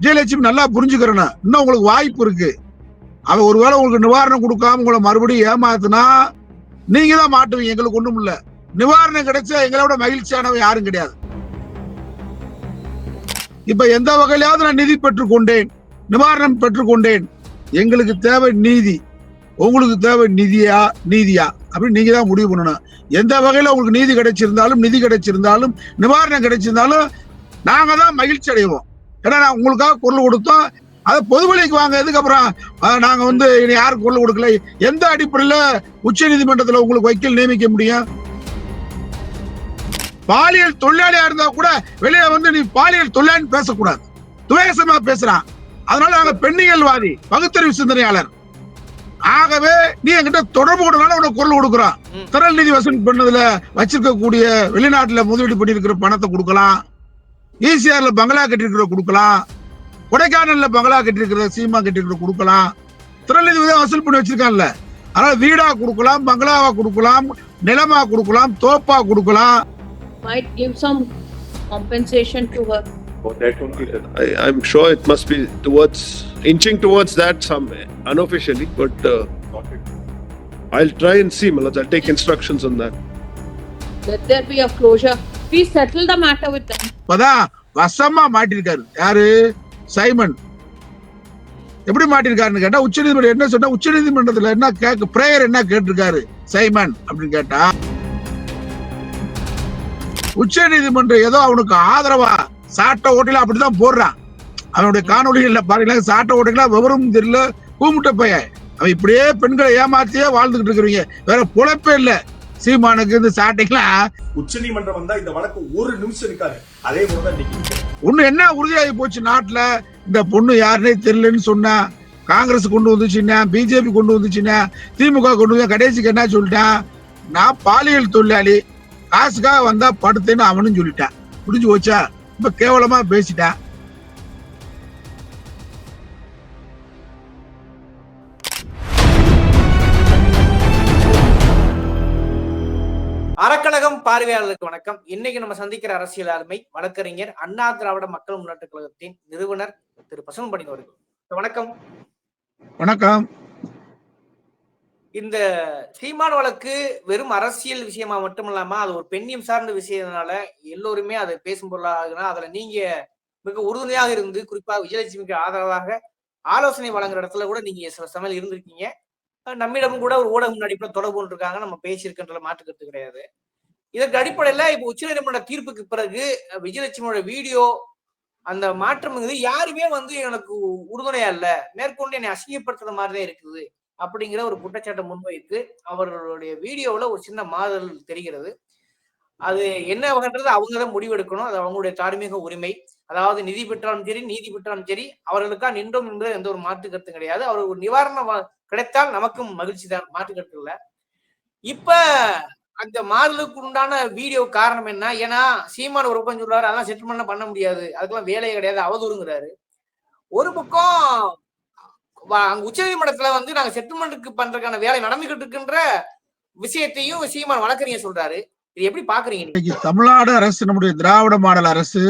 விஜயலட்சுமி நல்லா புரிஞ்சுக்கிறேன்னு. இன்னும் உங்களுக்கு வாய்ப்பு இருக்கு. அவ ஒருவேளை உங்களுக்கு நிவாரணம் கொடுக்காம உங்களை மறுபடியும் ஏமாத்துனா நீங்க தான் மாட்டுவீங்க எங்களுக்கு ஒண்ணும் இல்ல. நிவாரணம் கிடைச்சா எங்களை விட மகிழ்ச்சியானவன் யாரும் கிடையாது. இப்ப எந்த வகையிலாவது நான் நிதி பெற்றுக்கொண்டேன் நிவாரணம் பெற்றுக்கொண்டேன். எங்களுக்கு தேவை நீதி. உங்களுக்கு தேவை நிதியா நீதியா? அப்படின்னு நீங்க தான் முடிவு பண்ணணும். எந்த வகையில உங்களுக்கு நீதி கிடைச்சிருந்தாலும் நிதி கிடைச்சிருந்தாலும் நிவாரணம் கிடைச்சிருந்தாலும் நாங்க தான் மகிழ்ச்சி அடைவோம். ஏன்னா நான் உங்களுக்காக குரல் கொடுத்தோம். அதை பொதுவெளிக்கு வாங்க அதுக்கப்புறம் நாங்க வந்து இனி யாருக்கு குரல் கொடுக்கல. எந்த அடிப்படையில உச்ச நீதிமன்றத்துல உங்களுக்கு வக்கீல் நியமிக்க முடியும்? பாலியல் தொழிலாளியா இருந்தா கூட வெளியே வந்து நீ பாலியல் தொழிலாளி பேசக்கூடாது. துவேசமா பேசுறான். அதனால நாங்க பெண்ணியல்வாதி பகுத்தறிவு சிந்தனையாளர். ஆகவே நீ என்கிட்ட தொடர்பு கொண்டனால உனக்கு குரல் கொடுக்குறோம். ம். திரள் நிதி வசூல் பண்ணதுல வச்சிருக்கக்கூடிய வெளிநாட்டுல முதலீடு பண்ணிருக்கிற பணத்தை கொடுக்கலாம். ஈசிஆர்ல பங்களா கட்டிருக்கிற கொடுக்கலாம் கொடைக்கானல்ல பங்களா கட்டிருக்கிற சீமா கட்டிருக்கிற கொடுக்கலாம் தான் வசூல் பண்ணி வச்சிருக்கான்ல அதனால வீடா கொடுக்கலாம் பங்களாவா கொடுக்கலாம் நிலமா கொடுக்கலாம் தோப்பா கொடுக்கலாம் might give some compensation to her. I, I'm sure it must be towards inching towards that some unofficially, but uh, I'll try and see, Malaj. I'll take instructions on that. Let there be a closure. Please settle the matter with them. இப்பதான் வசமா மாட்டிருக்காரு. யாரு? Simon. எப்படி மாட்டிருக்காருன்னு கேட்டா உச்சநீதிமன்றம் என்ன சொன்னா உச்ச நீதிமன்றத்துல என்ன கேட்க பிரேயர் என்ன கேட்டிருக்காரு? சைமன் அப்படின்னு கேட்டா உச்ச நீதிமன்றம் ஏதோ அவனுக்கு ஆதரவா சாட்ட ஓட்டில அப்படிதான் போடுறான். அவனுடைய காணொலிகள்ல பாருங்களா சாட்ட ஓட்டைகளா விவரம் தெரியல கூமுட்ட பையன். அவன் இப்படியே பெண்களை ஏமாத்தியே வாழ்ந்துகிட்டு இருக்கிறீங்க. வேற பொழப்பே இல்ல. சீமானுக்கு இந்த சாட்டைக்கெல்லாம் உச்சநீதிமன்றம் வந்தா இந்த வழக்கு ஒரு நிமிஷம் இருக்காது அதே போலதான் இன்னைக்கு ஒண்ணு என்ன உறுதியாகி போச்சு நாட்டுல? இந்த பொண்ணு யாருன்னே தெரியலன்னு சொன்னா காங்கிரஸ் கொண்டு வந்துச்சுன்னா பிஜேபி கொண்டு வந்துச்சுன்னா திமுக கொண்டு வந்து கடைசிக்கு என்ன சொல்லிட்டான் நான் பாலியல் தொழிலாளி காசுக்காக வந்தா படுத்தேன்னு அவனும் சொல்லிட்டான் முடிஞ்சு போச்சா? இப்ப கேவலமா பேசிட்டான் அறக்கழகம் பார்வையாளர்களுக்கு வணக்கம். இன்னைக்கு நம்ம சந்திக்கிற அரசியல் ஆளுமை வழக்கறிஞர் அண்ணா திராவிட மக்கள் முன்னேற்ற கழகத்தின் நிறுவனர் திரு பசும்பணி அவர்கள். வணக்கம். வணக்கம். இந்த சீமான் வழக்கு வெறும் அரசியல் விஷயமா மட்டுமில்லாம அது ஒரு பெண்ணியம் சார்ந்த விஷயத்தினால எல்லோருமே அதை பேசும் பொருளாகுனா அதுல நீங்க மிக உறுதுணையாக இருந்து குறிப்பா விஜயலட்சுமிக்கு ஆதரவாக ஆலோசனை வழங்குற இடத்துல கூட நீங்க சில சமையல் இருந்திருக்கீங்க. அஹ் நம்மிடம் கூட ஒரு ஊடகம் முன்னாடி கூட தொடர்பு கொண்டிருக்காங்க. நம்ம பேசியிருக்கின்ற மாற்றுக்கிறது கிடையாது. இதற்கு அடிப்படையில் இப்போ உச்சநீதிமன்ற தீர்ப்புக்கு பிறகு விஜயலட்சுமியோட வீடியோ அந்த மாற்றம்ங்கிறது யாருமே வந்து எனக்கு உறுதுணையா இல்ல. மேற்கொண்டு என்னை அசிங்கப்படுத்துற மாதிரிதான் இருக்குது அப்படிங்கிற ஒரு குற்றச்சாட்டை முன்வைத்து அவர்களுடைய வீடியோவில் ஒரு சின்ன மாறுதல் தெரிகிறது. அது என்ன வகைன்றது அவங்க தான் முடிவெடுக்கணும். அது அவங்களுடைய தார்மீக உரிமை. அதாவது நிதி பெற்றாலும் சரி நீதி பெற்றாலும் சரி அவர்களுக்கா நின்றோம் என்பது எந்த ஒரு மாற்று கருத்தும் கிடையாது. அவர் ஒரு நிவாரணம் கிடைத்தால் நமக்கும் மகிழ்ச்சி தான். மாற்று கருத்து இல்ல. இப்ப அந்த மாறுதலுக்கு உண்டான வீடியோ காரணம் என்ன? ஏன்னா சீமான் ஒரு பக்கம் சொல்றாரு அதெல்லாம் செட்டில்மெண்ட் பண்ண முடியாது. அதுக்கெல்லாம் வேலையே கிடையாது. அவதூறுங்கிறாரு. ஒரு பக்கம் அங்க உச்ச நீதிமன்றத்துல வந்து நாங்க செட்டில்மெண்ட்டுக்கு பண்றதுக்கான வேலை நடந்துகிட்டு இருக்கின்ற விஷயத்தையும் சீமான் வழக்கறிஞர் சொல்றாரு. இது எப்படி பாக்குறீங்க தமிழ்நாடு அரசு நம்முடைய திராவிட மாடல் அரசு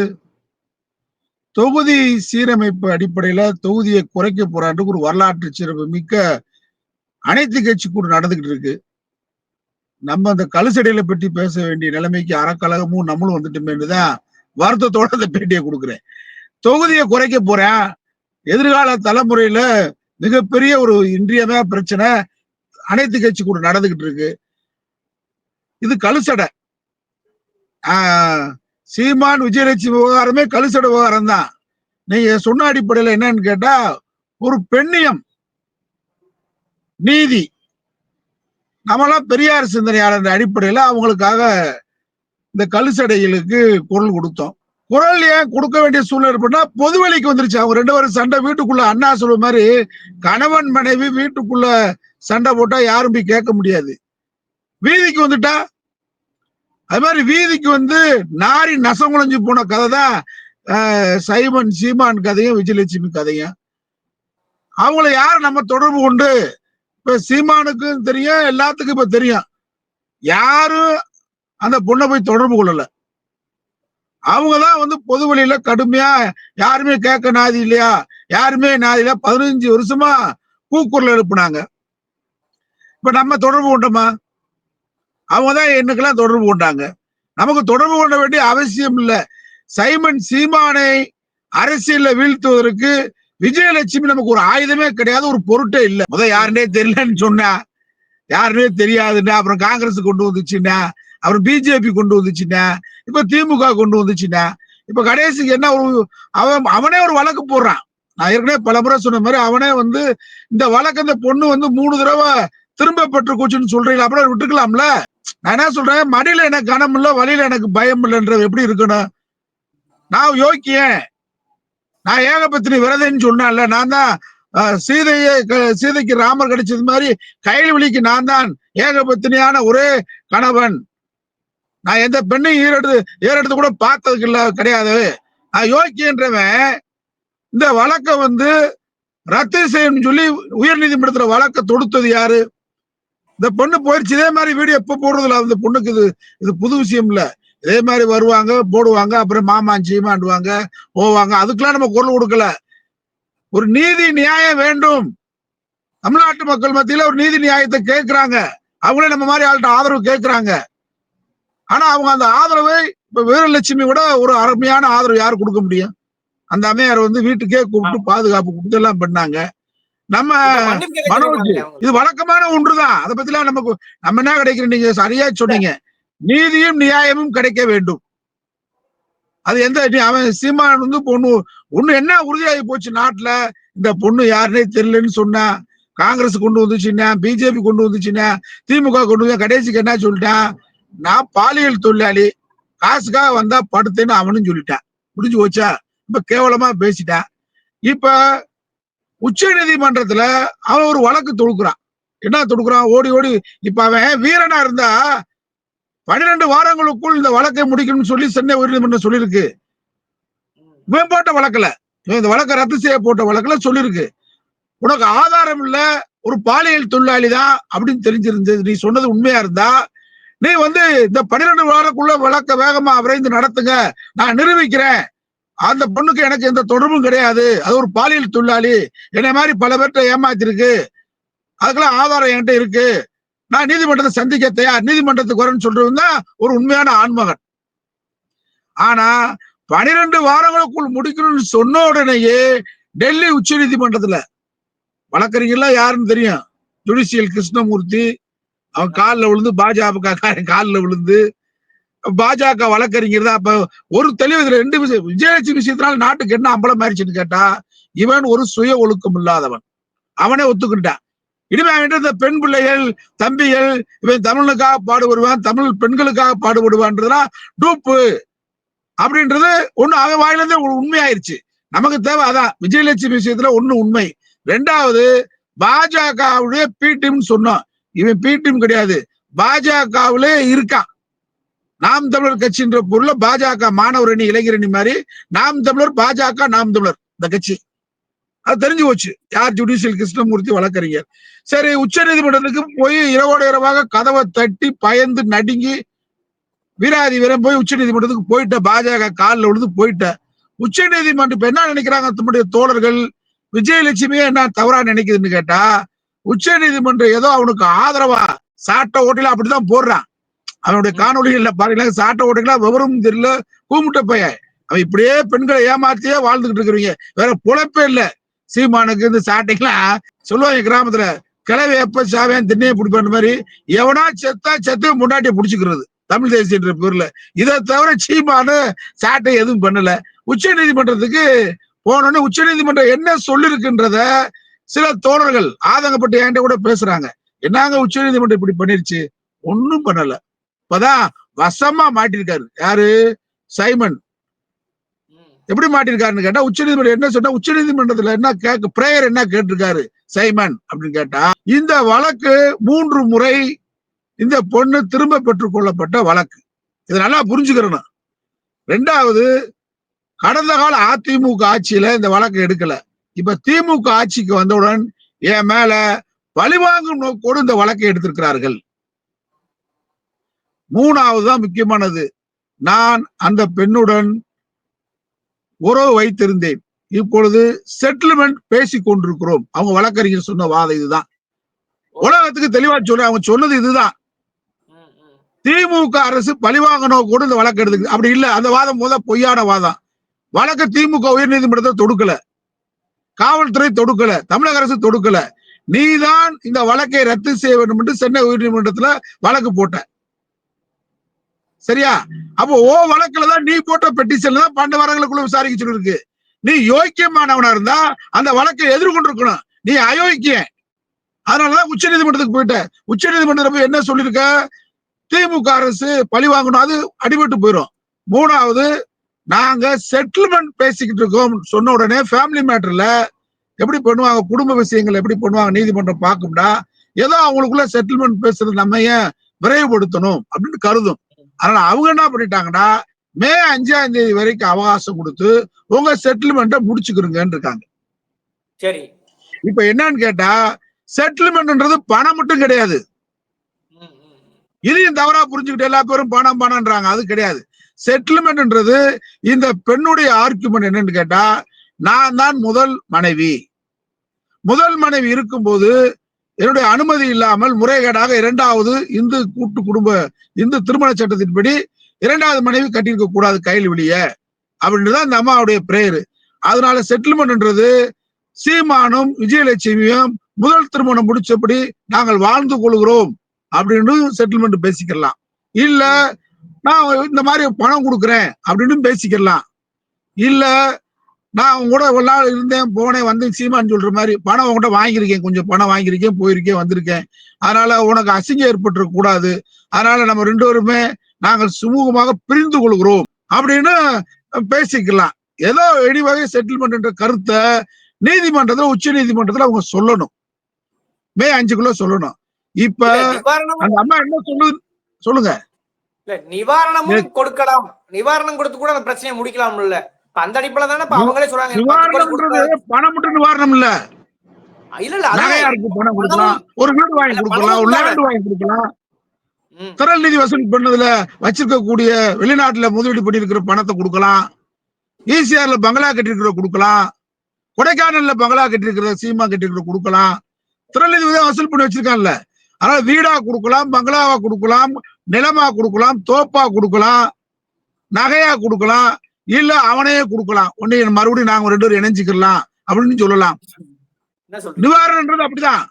தொகுதி சீரமைப்பு அடிப்படையில தொகுதியை குறைக்க போறான்னு ஒரு வரலாற்று சிறப்பு மிக்க அனைத்து கட்சி கூட நடந்துகிட்டு இருக்கு. நம்ம அந்த கழுசடையில பற்றி பேச வேண்டிய நிலைமைக்கு அறக்கழகமும் நம்மளும் வந்துட்டோமேன்னுதான் வருத்தத்தோட அந்த பேட்டியை கொடுக்குறேன். தொகுதியை குறைக்க போறேன். எதிர்கால தலைமுறையில மிகப்பெரிய ஒரு இன்றியமையா பிரச்சனை அனைத்து கட்சி கூட நடந்துகிட்டு இருக்கு. இது கழுசடை. ஆஹ் சீமான் விஜயலட்சுமி விவகாரமே கழுசடை விவகாரம் தான் நீங்க சொன்ன அடிப்படையில என்னன்னு கேட்டா ஒரு பெண்ணியம் நீதி நம்மளாம் பெரியார் சிந்தனையாளர் அடிப்படையில அவங்களுக்காக இந்த கழுசடைகளுக்கு குரல் கொடுத்தோம். குரல் ஏன் கொடுக்க வேண்டிய சூழ்நிலை ஏற்பட்டா பொதுவெளிக்கு வந்துருச்சு. அவங்க ரெண்டு பேரும் சண்டை வீட்டுக்குள்ள அண்ணா சொல்ற மாதிரி கணவன் மனைவி வீட்டுக்குள்ள சண்டை போட்டா யாரும் போய் கேட்க முடியாது. வீதிக்கு வந்துட்டா? அது மாதிரி வீதிக்கு வந்து நாரி நசங்குழஞ்சு போன கதை தான் சைமன் சீமான் கதையும் விஜயலட்சுமி கதையும். அவங்கள யார் நம்ம தொடர்பு கொண்டு இப்ப சீமானுக்கும் தெரியும் எல்லாத்துக்கும் இப்ப தெரியும். யாரும் அந்த பொண்ணை போய் தொடர்பு கொள்ளல. அவங்க தான் வந்து பொது வழியில கடுமையா யாருமே கேட்க நாதி இல்லையா? யாருமே நாதி இல்ல பதினஞ்சு வருஷமா கூக்குரல் எழுப்புனாங்க. இப்ப நம்ம தொடர்பு கொண்டோமா? அவங்க தான் என்னக்கெல்லாம் தொடர்பு கொண்டாங்க. நமக்கு தொடர்பு கொள்ள வேண்டிய அவசியம் இல்லை. சைமன் சீமானை அரசியல வீழ்த்துவதற்கு விஜயலட்சுமி நமக்கு ஒரு ஆயுதமே கிடையாது ஒரு பொருட்டே இல்ல. முத யாருன்னே தெரியலன்னு சொன்னா யாருனே தெரியாதுன்னா அப்புறம் காங்கிரஸ் கொண்டு வந்துச்சுன்னா அப்புறம் பிஜேபி கொண்டு வந்துச்சுன்னா இப்ப திமுக கொண்டு வந்துச்சுன்னா இப்ப கடைசிக்கு என்ன ஒரு அவன் அவனே ஒரு வழக்கு போடுறான். நான் ஏற்கனவே பல முறை சொன்ன மாதிரி அவனே வந்து இந்த வழக்கு இந்த பொண்ணு வந்து மூணு தடவை திரும்ப பெற்றுக்குச்சுன்னு சொல்றீங்க அப்புறம் விட்டுக்கலாம்ல? நான் என்ன சொல்றேன் மடியில எனக்கு கனம் இல்ல வழியில எனக்கு பயம் இல்லைன்றது எப்படி இருக்கணும்? நான் யோக்கியன். நான் ஏகபத்தினி விரதன்னு சொன்னேன்ல நான் தான் சீதையை க- சீதைக்கு ராமர் கிடைச்சது மாதிரி கைல்வழிக்கு நான் தான் ஏகபத்தினியான ஒரே கணவன். நான் எந்த பெண்ணையும் ஈரெடுத்து ஈரெடுத்து கூட பார்த்ததுக்கு இல்ல கிடையாது. நான் யோக்கியன்றவன் இந்த வழக்கை வந்து ரத்து செய்யணும்னு சொல்லி உயர்நீதிமன்றத்துல வழக்கை தொடுத்தது யாரு? இந்த பொண்ணு போயிடுச்சு இதே மாதிரி வீடியோ எப்ப போடுறதுல அந்த பொண்ணுக்கு இது இது புது விஷயம் இல்லை. இதே மாதிரி வருவாங்க போடுவாங்க அப்புறம் மாமான் சீமாண்டுவாங்க போவாங்க. அதுக்கெல்லாம் நம்ம குரல் கொடுக்கல. ஒரு நீதி நியாயம் வேண்டும். தமிழ்நாட்டு மக்கள் மத்தியில ஒரு நீதி நியாயத்தை கேட்கிறாங்க. அவங்களே நம்ம மாதிரி ஆள்கிட்ட ஆதரவு கேட்கிறாங்க. ஆனா அவங்க அந்த ஆதரவை இப்ப வீரலட்சுமி கூட ஒரு அருமையான ஆதரவு யார் கொடுக்க முடியும்? அந்த அம்மையார் வந்து வீட்டுக்கே கூப்பிட்டு பாதுகாப்பு கொடுத்து எல்லாம் பண்ணாங்க. நம்ம மனோஜ். இது வழக்கமான ஒன்றுதான். அதை பத்திலாம் நமக்கு நம்ம என்ன கிடைக்கிற நீங்க சரியா சொன்னீங்க. நீதியும் நியாயமும் கிடைக்க வேண்டும். அது எந்த நீ- அவன் சீமான் வந்து பொண்ணு ஒண்ணு என்ன உறுதியாகி போச்சு நாட்டுல? இந்த பொண்ணு யாருன்னே தெரியலன்னு சொன்னா காங்கிரஸ் கொண்டு வந்துச்சுன்னா பிஜேபி கொண்டு வந்துச்சுன்னா திமுக கொண்டு வந்து கடைசிக்கு என்ன சொல்லிட்டான்? நான் பாலியல் தொழிலாளி காசுக்காக வந்தா படுத்தேன்னு அவனும் சொல்லிட்டான். முடிஞ்சு போச்சா? இப்ப கேவலமா பேசிட்டான். இப்ப உச்ச நீதிமன்றத்துல அவன் ஒரு வழக்கு தொடுக்குறான். என்ன தொடுக்குறான்? ஓடி ஓடி இப்ப அவன் வீரனா இருந்தா பன்னிரெண்டு வாரங்களுக்குள் இந்த வழக்கை முடிக்கணும்னு சொல்லி சென்னை உயர்நீதிமன்றம் சொல்லியிருக்கு. இவன் போட்ட வழக்குல இந்த வழக்கை ரத்து செய்ய போட்ட வழக்குல சொல்லியிருக்கு. உனக்கு ஆதாரம் இல்ல ஒரு பாலியல் தொழிலாளி தான் அப்படின்னு தெரிஞ்சிருந்தது. நீ சொன்னது உண்மையா இருந்தா நீ வந்து இந்த பன்னிரெண்டு வாரக்குள்ள வழக்க வேகமா விரைந்து நடத்துங்க. நான் நிரூபிக்கிறேன். அந்த பொண்ணுக்கு எனக்கு எந்த தொடர்பும் கிடையாது. அது ஒரு பாலியல் தொழிலாளி. என்னை மாதிரி பல பேர்ட்ட ஏமாத்திருக்கு. அதுக்கெல்லாம் ஆதாரம் என்கிட்ட இருக்கு. நான் நீதிமன்றத்தை சந்திக்க தயார். நீதிமன்றத்துக்கு வரேன்னு சொல்றது தான் ஒரு உண்மையான ஆண்மகன். ஆனா பனிரெண்டு வாரங்களுக்குள் முடிக்கணும்னு சொன்ன உடனேயே டெல்லி உச்ச நீதிமன்றத்துல வழக்கறிஞர்லாம் யாருன்னு தெரியும்? ஜுடிஷியல் கிருஷ்ணமூர்த்தி அவன் காலில் விழுந்து பாஜக காலில் விழுந்து பாஜக வழக்கறிஞர் தான். அப்ப ஒரு தெளிவு இதுல ரெண்டு விஷயம். விஜயலட்சுமி விஷயத்தினால நாட்டுக்கு என்ன அம்பலம் மாறிச்சுன்னு கேட்டா இவன் ஒரு சுய ஒழுக்கம் இல்லாதவன். அவனே ஒத்துக்கிட்டான். இனிமே இந்த பெண் பிள்ளைகள் தம்பிகள் இவன் தமிழுக்காக பாடுபடுவான் தமிழ் பெண்களுக்காக பாடுபடுவான்றதுலாம் டூப்பு. அப்படின்றது ஒண்ணு அவன் வாயிலிருந்தே ஒரு உண்மையாயிருச்சு. நமக்கு தேவை அதான். விஜயலட்சுமி விஷயத்துல ஒண்ணு உண்மை. ரெண்டாவது பாஜகவுடைய பி டீம் சொன்னோம் இவன் பி டீம் கிடையாது. பாஜகவிலே இருக்கான். நாம் தமிழர் கட்சின்ற பொருள் பாஜக மாணவர் அணி இளைஞர் அணி மாதிரி நாம் தமிழர் பாஜக நாம் தமிழர். இந்த கட்சி. அது தெரிஞ்சு போச்சு. யார் ஜுடிஷியல் கிருஷ்ணமூர்த்தி வழக்கறிஞர்? சரி உச்ச நீதிமன்றத்துக்கு போய் இரவோட இரவாக கதவை தட்டி பயந்து நடுங்கி வீராதி வீரன் போய் உச்ச நீதிமன்றத்துக்கு போயிட்ட. பாஜக காலில் விழுந்து போயிட்ட. உச்ச நீதிமன்றம் இப்ப என்ன நினைக்கிறாங்க தம்முடைய தோழர்கள்? விஜயலட்சுமியே என்ன தவறா நினைக்குதுன்னு கேட்டா உச்ச நீதிமன்றம் ஏதோ அவனுக்கு ஆதரவா சாட்ட ஓட்டில அப்படிதான் போடுறான். அவனுடைய காணொலிகள்ல பாருங்களா சாட்ட ஓட்டுகளா விவரம் தெரியல கூமுட்ட பையன். அவன் இப்படியே பெண்களை ஏமாத்தியே வாழ்ந்துகிட்டு இருக்கிறீங்க. வேற பொழப்பே இல்லை. சீமானுக்கு இந்த சாட்டைக்கெல்லாம் சொல்லுவாங்க கிராமத்துல கிளவி எப்ப சாவேன் திண்ணையை பிடிப்பான மாதிரி எவனா செத்தா செத்து முன்னாடியை பிடிச்சிக்கிறது. தமிழ் தேசியன்ற பேர்ல. இதை தவிர சீமானு சாட்டை எதுவும் பண்ணல. உச்ச நீதிமன்றத்துக்கு போனோன்னு உச்ச நீதிமன்றம் என்ன சொல்லிருக்குன்றத சில தோழர்கள் ஆதங்கப்பட்டு என்கிட்ட கூட பேசுறாங்க. என்னங்க உச்ச நீதிமன்றம் இப்படி பண்ணிருச்சு? ஒன்னும் பண்ணல. இப்பதான் வசமா மாட்டிருக்காரு. யாரு? சைமன். எப்படி மாட்டிருக்காருன்னு கேட்டா உச்சநீதிமன்றம் என்ன சொன்னா உச்சநீதிமன்றத்துல என்ன கேட்க பிரேயர் என்ன கேட்டிருக்காரு சைமன் அப்படின்னு கேட்டா இந்த வழக்கு மூன்று முறை இந்த பொண்ணு திரும்ப பெற்றுக் கொள்ளப்பட்ட வழக்கு. இதை நல்லா புரிஞ்சுக்கிறணும். ரெண்டாவது கடந்த கால அதிமுக ஆட்சியில இந்த வழக்கு எடுக்கல. இப்ப திமுக ஆட்சிக்கு வந்தவுடன் என் மேல பழிவாங்கும் நோக்கோடு இந்த வழக்கை எடுத்திருக்கிறார்கள். மூணாவது தான் முக்கியமானது. நான் அந்த பெண்ணுடன் உறவு வைத்திருந்தேன். இப்பொழுது செட்டில்மெண்ட் பேசி கொண்டிருக்கிறோம். அவங்க வழக்கறிஞர் சொன்ன வாதம் இதுதான். உலகத்துக்கு தெளிவா சொல்றேன். அவங்க சொன்னது இதுதான். திமுக அரசு பழிவாங்கணும் கூட இந்த வழக்கு எடுத்துக்கு அப்படி இல்ல. அந்த வாதம் போத பொய்யான வாதம். வழக்கு திமுக உயர்நீதிமன்றத்தை தொடுக்கல. காவல்துறை தொடுக்கல. தமிழக அரசு தொடுக்கல. நீதான் இந்த வழக்கை ரத்து செய்ய வேண்டும் என்று சென்னை உயர்நீதிமன்றத்துல வழக்கு போட்ட. சரியா? அப்போ ஓ வழக்குல தான் நீ போட்ட பெட்டிஷன்ல தான் பன்னெண்டு வாரங்களுக்குள்ள விசாரிக்க சொல்லிருக்கு நீ யோக்கியமானவனா இருந்தா அந்த வழக்கை எதிர்கொண்டிருக்கணும். நீ அயோக்கிய அதனாலதான் உச்ச நீதிமன்றத்துக்கு போயிட்ட. உச்ச நீதிமன்றம் போய் என்ன சொல்லிருக்க திமுக அரசு பழி வாங்கணும். அது அடிபட்டு போயிடும் மூணாவது நாங்க செட்டில்மெண்ட் பேசிக்கிட்டு இருக்கோம். சொன்ன உடனே ஃபேமிலி மேட்டர்ல எப்படி பண்ணுவாங்க? குடும்ப விஷயங்கள் எப்படி பண்ணுவாங்க? நீதிமன்றம் பார்க்கும்டா. ஏதோ அவங்களுக்குள்ள செட்டில்மெண்ட் பேசுறது நம்ம ஏன் விரைவுபடுத்தணும் அப்படின்னு கருதும். அதனால அவங்க என்ன பண்ணிட்டாங்கன்னா மே அஞ்சாம் தேதி வரைக்கும் அவகாசம் கொடுத்து உங்க செட்டில்மெண்ட்டை முடிச்சுக்கிறீங்கன்னு இருக்காங்க. சரி. இப்ப என்னன்னு கேட்டா செட்டில்மெண்ட்ன்றது பணம் மட்டும் கிடையாது. இதையும் தவறா புரிஞ்சுக்கிட்டு எல்லா பேரும் பணம் பணம்ன்றாங்க. அது கிடையாது. செட்டில்மெண்ட்ன்றது இந்த பெண்ணுடைய ஆர்குமெண்ட் என்னன்னு கேட்டா நான் தான் முதல் மனைவி. முதல் மனைவி இருக்கும்போது என்னுடைய அனுமதி இல்லாமல் முறைகேடாக இரண்டாவது இந்து கூட்டு குடும்ப இந்து திருமண சட்டத்தின்படி இரண்டாவது மனைவி கட்டியிருக்க கூடாது கையில் வெளிய. அப்படின்றதான் இந்த அம்மாவுடைய பிரேயர் அதனால செட்டில்மெண்ட்ன்றது சீமானும் விஜயலட்சுமியும் முதல் திருமணம் முடிச்சபடி நாங்கள் வாழ்ந்து கொள்கிறோம் அப்படின்னு செட்டில்மெண்ட் பேசிக்கலாம். இல்ல நான் இந்த மாதிரி பணம் கொடுக்குறேன் அப்படின்னு பேசிக்கலாம். இல்ல நான் அவங்க கூட ஒரு நாள் இருந்தேன் போனேன் வந்தேன் சீமான்னு சொல்ற மாதிரி. பணம் உங்ககிட்ட வாங்கியிருக்கேன் கொஞ்சம் பணம் வாங்கியிருக்கேன் போயிருக்கேன் வந்திருக்கேன். அதனால உனக்கு அசிங்கம் ஏற்பட்டுற கூடாது. அதனால நம்ம ரெண்டு பேருமே நாங்கள் சுமூகமாக பிரிந்து கொள்கிறோம். அப்படின்னு பேசிக்கலாம். ஏதோ எடிவகை செட்டில்மெண்ட் என்ற கருத்தை நீதிமன்றத்துல உச்ச நீதிமன்றத்துல அவங்க சொல்லணும். மே அஞ்சுக்குள்ள சொல்லணும். இப்ப அந்த அம்மா என்ன சொல்லுது? சொல்லுங்க. நிவாரணமும் கொடுக்கலாம். நிவாரணம் கொடுத்து கூட அந்த பிரச்சனையை முடிக்கலாம் இல்ல அந்த அடிப்படையில தானே அவங்களே சொல்றாங்க. பணம் மட்டும் நிவாரணம் இல்ல இல்ல இல்ல நகையாருக்கு பணம் கொடுக்கலாம். ஒரு வீடு வாங்கி கொடுக்கலாம். ஒரு லேண்ட் வாங்கி கொடுக்கலாம். திரள் நிதி வசூல் பண்ணதுல வச்சிருக்கக்கூடிய வெளிநாட்டுல முதலீடு பண்ணிருக்கிற பணத்தை கொடுக்கலாம். ஈசிஆர்ல பங்களா கட்டிருக்கிற கொடுக்கலாம். கொடைக்கானல்ல பங்களா கட்டிருக்கிற சீமா கட்டிருக்கிற கொடுக்கலாம். திரள் நிதி தான் வசூல் பண்ணி வச்சிருக்கான்ல அதனால வீடா கொடுக்கலாம் பங்களாவா கொடுக்கலாம் நிலமா கொடுக்கலாம் தோப்பா கொடுக்கலாம் நகையா கொடுக்கலாம். இல்ல அவனையே கொடுக்கலாம். உடனே மறுபடியும் நாங்க ரெண்டு பேரும் இணைஞ்சுக்கலாம் அப்படின்னு சொல்லலாம். நிவாரணன்றது அப்படிதான்.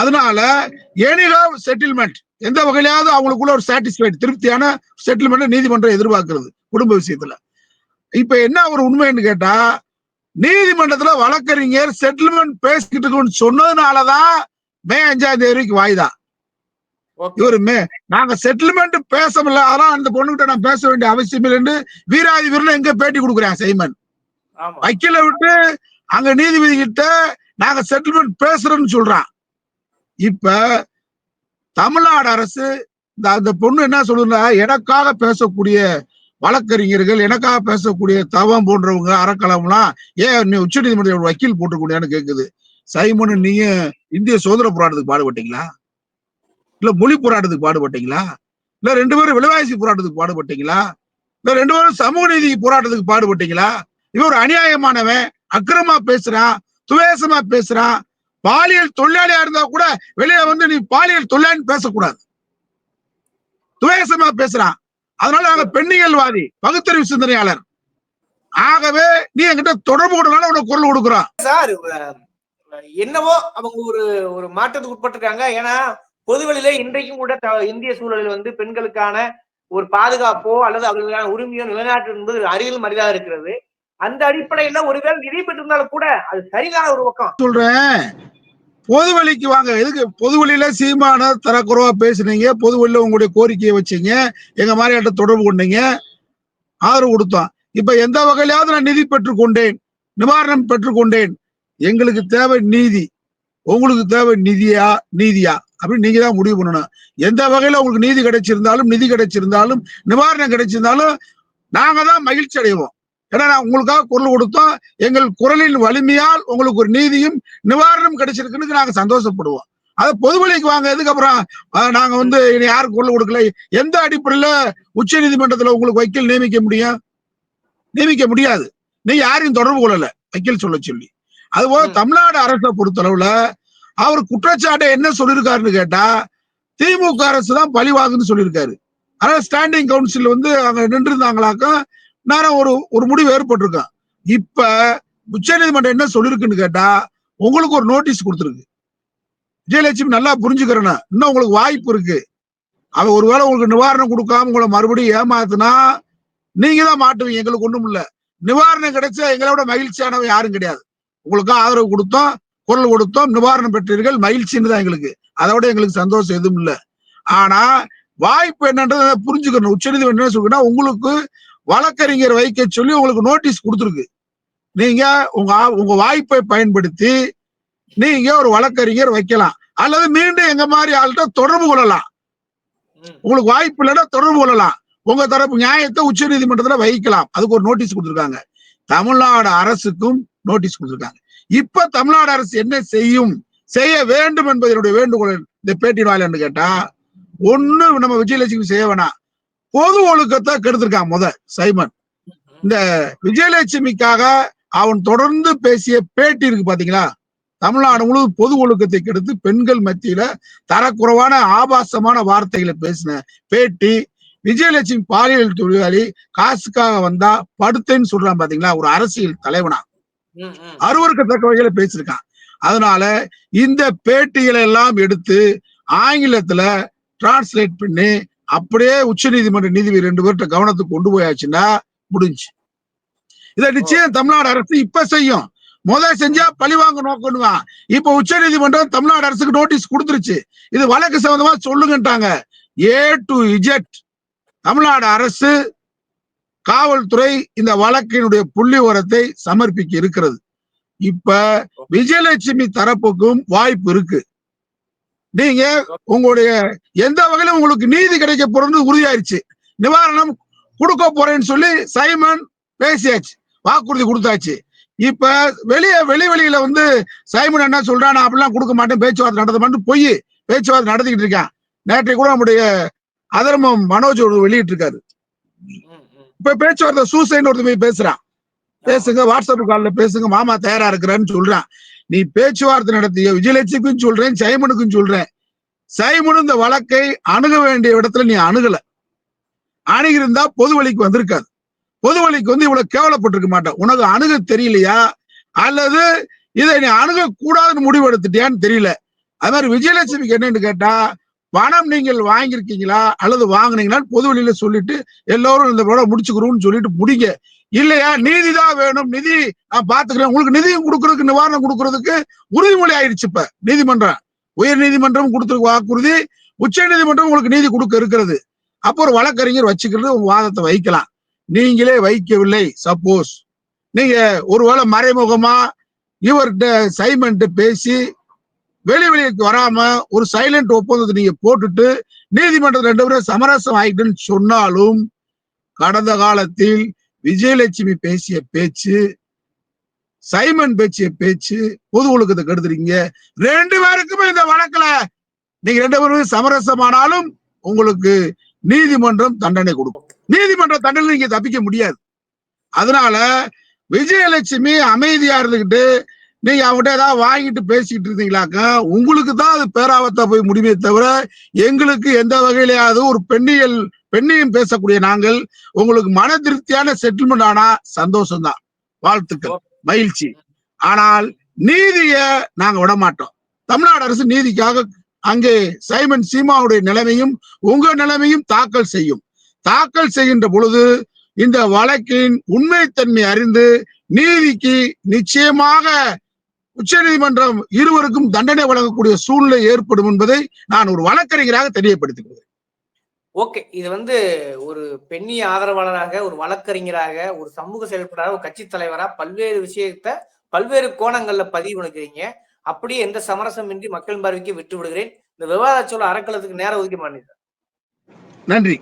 அதனால எனிகோ செட்டில்மெண்ட் எந்த வகையிலாவது அவங்களுக்குள்ள ஒரு சாட்டிஸ்ஃபைட் திருப்தியான செட்டில்மெண்ட் நீதிமன்றம் எதிர்பார்க்கிறது குடும்ப விஷயத்துல. இப்ப என்ன ஒரு உண்மைன்னு கேட்டா நீதிமன்றத்துல வழக்கறிஞர் செட்டில்மெண்ட் பேசிக்கிட்டு சொன்னதுனாலதான் மே அஞ்சாம் தேதி வரைக்கும் வாய்தா ஓகே இவரு மே நாங்க செட்டில்மெண்ட் பேச முடியல அதெல்லாம் அந்த பொண்ணுகிட்ட நான் பேச வேண்டிய அவசியம் இல்லைன்னு வீராதி வீரன் எங்க பேட்டி கொடுக்குறேன் சைமன். வக்கீல விட்டு அங்க நீதிபதி கிட்ட நாங்க செட்டில்மெண்ட் பேசுறோம்னு சொல்றான். இப்ப தமிழ்நாடு அரசு இந்த அந்த பொண்ணு என்ன சொல்லுன்னா எனக்காக பேசக்கூடிய வழக்கறிஞர்கள் எனக்காக பேசக்கூடிய தவம் போன்றவங்க அறக்கலம்லாம் ஏன் நீ உச்ச நீதிமன்ற வக்கீல் போட்டுக்கூடியான்னு கேக்குது? சைமன் நீங்க இந்திய சுதந்திர போராட்டத்துக்கு பாடுபட்டீங்களா? இல்ல மொழி போராட்டத்துக்கு பாடுபட்டீங்களா? இல்ல ரெண்டு பேரும் விலைவாசி போராட்டத்துக்கு பாடுபட்டீங்களா? இல்ல ரெண்டு பேரும் சமூக நீதி போராட்டத்துக்கு பாடுபட்டீங்களா? இவன் ஒரு அநியாயமானவன் அக்கிரமா பேசுறான் துவேசமா பேசுறான். பாலியல் தொழிலாளியா இருந்தா கூட வெளியே வந்து நீ பாலியல் தொழிலாளின்னு பேசக்கூடாது. துவேசமா பேசுறான். அதனால நாங்க பெண்ணியல்வாதி பகுத்தறிவு சிந்தனையாளர். ஆகவே நீ என்கிட்ட தொடர்பு கொண்டனால உனக்கு குரல் கொடுக்குறான். சார் என்னவோ அவங்க ஒரு ஒரு மாற்றத்துக்கு உட்பட்டிருக்காங்க. ஏன்னா பொதுவெளியில இன்றைக்கும் கூட த- இந்திய சூழலில் வந்து பெண்களுக்கான ஒரு பாதுகாப்போ அல்லது அவர்களுக்கான உரிமையோ நிலைநாட்டு என்பது அருகில் மரியாதை இருக்கிறது. அந்த அடிப்படையில ஒருவேளை நிதி பெற்றிருந்தாலும் கூட அது சரியான ஒரு பக்கம். சொல்றேன். பொதுவெளிக்கு வாங்க. எதுக்கு? பொதுவெளியில சீமான தரக்குறவா பேசுனீங்க. பொதுவெளியில உங்களுடைய கோரிக்கையை வச்சீங்க. எங்க மாதிரியாட்ட தொடர்பு கொண்டீங்க. ஆதரவு கொடுத்தோம். இப்ப எந்த வகையிலாவது நான் நிதி பெற்றுக்கொண்டேன். நிவாரணம் பெற்றுக்கொண்டேன். எங்களுக்கு தேவை நீதி. உங்களுக்கு தேவை நிதியா? நீதியா? அப்படின்னு நீங்க தான் முடிவு பண்ணணும். எந்த வகையில உங்களுக்கு நீதி கிடைச்சிருந்தாலும் நிதி கிடைச்சிருந்தாலும் நிவாரணம் கிடைச்சிருந்தாலும் நாங்க தான் மகிழ்ச்சி அடைவோம். ஏன்னா நான் உங்களுக்காக குரல் கொடுத்தோம். எங்கள் குரலின் வலிமையால் உங்களுக்கு ஒரு நீதியும் நிவாரணம் கிடைச்சிருக்குன்னு நாங்க சந்தோஷப்படுவோம். அத பொதுவெளிக்கு வாங்க. எதுக்கப்புறம் நாங்க வந்து இனி யாருக்கு குரல் கொடுக்கல. எந்த அடிப்படையில உச்ச நீதிமன்றத்துல உங்களுக்கு வக்கீல் நியமிக்க முடியும்? நியமிக்க முடியாது. நீ யாரையும் தொடர்பு கொள்ளல. வக்கீல் சொல்ல சொல்லி. அதுபோல. தமிழ்நாடு அரசை பொறுத்தளவுல அவர் குற்றச்சாட்டை என்ன சொல்லியிருக்காருன்னு கேட்டா திமுக அரசு தான் பழிவாகுன்னு சொல்லியிருக்காரு ஆனா ஸ்டாண்டிங் கவுன்சில் வந்து அங்க நின்று இருந்தாங்களாக்கா நேரம் ஒரு ஒரு முடிவு ஏற்பட்டிருக்கான். இப்ப உச்சநீதிமன்றம் என்ன சொல்லிருக்குன்னு கேட்டா உங்களுக்கு ஒரு நோட்டீஸ் கொடுத்துருக்கு. விஜயலட்சுமி நல்லா புரிஞ்சுக்கிறேன்னா இன்னும் உங்களுக்கு வாய்ப்பு இருக்கு. அவ ஒருவேளை உங்களுக்கு நிவாரணம் கொடுக்காம உங்களை மறுபடியும் ஏமாத்துனா நீங்க தான் மாட்டுவீங்க. எங்களுக்கு ஒண்ணும் இல்ல. நிவாரணம் கிடைச்சா விட மகிழ்ச்சியானவன் யாரும் கிடையாது. உங்களுக்கு ஆதரவு கொடுத்தோம். குரல் கொடுத்தோம் நிவாரணம் பெற்றீர்கள் மகிழ்ச்சின்னு தான் எங்களுக்கு. அதோட எங்களுக்கு சந்தோஷம் எதுவும் இல்ல. ஆனா வாய்ப்பு என்னன்றதை புரிஞ்சுக்கணும். உச்சநீதிமன்றம் என்ன சொல்லுன்னா உங்களுக்கு வழக்கறிஞர் வைக்க சொல்லி உங்களுக்கு நோட்டீஸ் கொடுத்துருக்கு. நீங்க உங்க உங்க வாய்ப்பை பயன்படுத்தி நீங்க ஒரு வழக்கறிஞர் வைக்கலாம். அல்லது மீண்டும் எங்க மாதிரி ஆள்கிட்ட தொடர்பு கொள்ளலாம். உங்களுக்கு வாய்ப்பு இல்லைன்னா தொடர்பு கொள்ளலாம். உங்க தரப்பு நியாயத்தை உச்ச நீதிமன்றத்துல வைக்கலாம். அதுக்கு ஒரு நோட்டீஸ் கொடுத்துருக்காங்க. தமிழ்நாடு அரசுக்கும் நோட்டீஸ் கொடுத்துருக்காங்க. இப்ப தமிழ்நாடு அரசு என்ன செய்யும்? செய்ய வேண்டும் என்பது என்னுடைய வேண்டுகோள் இந்த பேட்டி வாயிலன்னு கேட்டா ஒண்ணு நம்ம விஜயலட்சுமி செய்ய வேணாம். பொது ஒழுக்கத்தை கெடுத்திருக்கான் முத சைமன். இந்த விஜயலட்சுமிக்காக அவன் தொடர்ந்து பேசிய பேட்டி இருக்கு பாத்தீங்களா? தமிழ்நாடு முழுவதும் பொது ஒழுக்கத்தை கெடுத்து பெண்கள் மத்தியில தரக்குறைவான ஆபாசமான வார்த்தைகளை பேசின பேட்டி. விஜயலட்சுமி பாலியல் தொழிலாளி காசுக்காக வந்தா படுத்தேன்னு சொல்றான் பாத்தீங்களா? ஒரு அரசியல் தலைவனா. அருவருக்கத்தக்க வகையில பேசியிருக்கான். அதனால இந்த பேட்டிகளை எல்லாம் எடுத்து ஆங்கிலத்துல டிரான்ஸ்லேட் பண்ணி அப்படியே உச்ச நீதிமன்ற நீதிபதி ரெண்டு பேர்கிட்ட கவனத்துக்கு கொண்டு போயாச்சுன்னா முடிஞ்சு. இதை நிச்சயம் தமிழ்நாடு அரசு இப்ப செய்யும். முதல் செஞ்சா பழிவாங்க நோக்கணுவான் இப்ப உச்ச நீதிமன்றம் தமிழ்நாடு அரசுக்கு நோட்டீஸ் கொடுத்துருச்சு. இது வழக்கு சம்பந்தமா சொல்லுங்கட்டாங்க ஏ டு இஜெட் தமிழ்நாடு அரசு காவல்துறை இந்த வழக்கினுடைய புள்ளி உரத்தை சமர்ப்பிக்க இருக்கிறது. இப்ப விஜயலட்சுமி தரப்புக்கும் வாய்ப்பு இருக்கு. நீங்க உங்களுடைய எந்த வகையிலும் உங்களுக்கு நீதி கிடைக்க போறது உறுதியாயிருச்சு. நிவாரணம் கொடுக்க போறேன்னு சொல்லி சைமன் பேசியாச்சு. வாக்குறுதி கொடுத்தாச்சு. இப்ப வெளிய வெளி வெளியில வந்து சைமன் என்ன சொல்றான் நான் அப்படிலாம் கொடுக்க மாட்டேன் பேச்சுவார்த்தை நடத்த மாட்டேன் பொய் பேச்சுவார்த்தை நடத்திக்கிட்டு இருக்கேன். நேற்றைக்கு கூட நம்முடைய அதர்மம் மனோஜ் வெளியிட்டு இருக்காரு இப்ப பேச்சுவார்த்தை சூசைன்னு ஒருத்தர் போய் பேசுறான். பேசுங்க வாட்ஸ்அப் கால்ல பேசுங்க மாமா தயாரா இருக்கிறான்னு சொல்றான். நீ பேச்சுவார்த்தை நடத்திய விஜயலட்சுமிக்கும் சொல்றேன் சைமனுக்கும் சொல்றேன். சைமனு இந்த வழக்கை அணுக வேண்டிய இடத்துல நீ அணுகல. அணுகிருந்தா பொது வழிக்கு வந்திருக்காது. பொது வழிக்கு வந்து இவ்வளவு கேவலப்பட்டிருக்க மாட்டேன். உனக்கு அணுக தெரியலையா? அல்லது இதை நீ அணுக கூடாதுன்னு முடிவு எடுத்துட்டியான்னு தெரியல. அது மாதிரி விஜயலட்சுமிக்கு என்னன்னு கேட்டா பணம் நீங்கள் வாங்கியிருக்கீங்களா அல்லது வாங்குனீங்களான்னு பொது வெளியில சொல்லிட்டு எல்லோரும் இந்த படம் முடிச்சுக்கிறோம்னு சொல்லிட்டு முடிங்க. இல்லையா? நீதி தான் வேணும். நிதி நான் பாத்துக்கிறேன் உங்களுக்கு நிதியும் கொடுக்கறதுக்கு நிவாரணம் கொடுக்கறதுக்கு உறுதிமொழி ஆயிடுச்சு இப்ப. நீதிமன்றம். உயர் நீதிமன்றம் கொடுத்துருக்க வாக்குறுதி. உச்ச நீதிமன்றம் உங்களுக்கு நீதி கொடுக்க இருக்கிறது. அப்போ ஒரு வழக்கறிஞர் வச்சுக்கிறது உங்க வாதத்தை வைக்கலாம். நீங்களே வைக்கவில்லை. சப்போஸ். நீங்க ஒருவேளை மறைமுகமா இவர்கிட்ட சைமன்ட்டு பேசி வெளி வெளிக்கு வராம ஒரு சைலண்ட் ஒப்பந்தத்தை நீங்க போட்டுட்டு நீதிமன்றத்தில் ரெண்டு பேரும் சமரசம் ஆயிட்டுன்னு சொன்னாலும் கடந்த காலத்தில் விஜயலட்சுமி பேசிய பேச்சு சைமன் பேசிய பேச்சு பொது ஒழுக்கத்தை கெடுத்துறீங்க. ரெண்டு பேருக்குமே இந்த வழக்குல நீங்க ரெண்டு பேரும் சமரசமானாலும் உங்களுக்கு நீதிமன்றம் தண்டனை கொடுக்கும். நீதிமன்ற தண்டனை நீங்க தப்பிக்க முடியாது. அதனால விஜயலட்சுமி அமைதியா இருந்துகிட்டு நீங்க அவங்ககிட்ட ஏதாவது வாங்கிட்டு பேசிக்கிட்டு இருந்தீங்களாக்க உங்களுக்கு தான் அது பேராபத்தா போய் முடியுமே தவிர எங்களுக்கு எந்த வகையிலேயாவது ஒரு பெண்ணியல் பெண்ணையும் பேசக்கூடிய நாங்கள் உங்களுக்கு மன திருப்தியான செட்டில்மெண்ட் ஆனா சந்தோஷம்தான். வாழ்த்துக்கள் மகிழ்ச்சி. ஆனால் நீதிய நாங்க விட மாட்டோம் தமிழ்நாடு அரசு நீதிக்காக அங்கே சைமன் சீமாவுடைய நிலைமையும் உங்க நிலைமையும் தாக்கல் செய்யும். தாக்கல் செய்கின்ற பொழுது இந்த வழக்கின் உண்மைத்தன்மை அறிந்து நீதிக்கு நிச்சயமாக உச்சநீதிமன்றம் இருவருக்கும் தண்டனை வழங்கக்கூடிய சூழ்நிலை ஏற்படும் என்பதை நான் ஒரு வழக்கறிஞராக தெரியப்படுத்துகிறேன் ஓகே இது வந்து ஒரு பெண்ணிய ஆதரவாளராக ஒரு வழக்கறிஞராக ஒரு சமூக செயல்பாடாக ஒரு கட்சி தலைவரா பல்வேறு விஷயத்த பல்வேறு கோணங்கள்ல பதிவு பண்ணிக்கிறீங்க. அப்படியே எந்த சமரசமின்றி மக்கள் பார்வைக்கு விட்டு விடுகிறேன் இந்த விவாத சொல்ல அறக்கலத்துக்கு நேரம் ஒதுக்க மாட்டேன் நன்றி.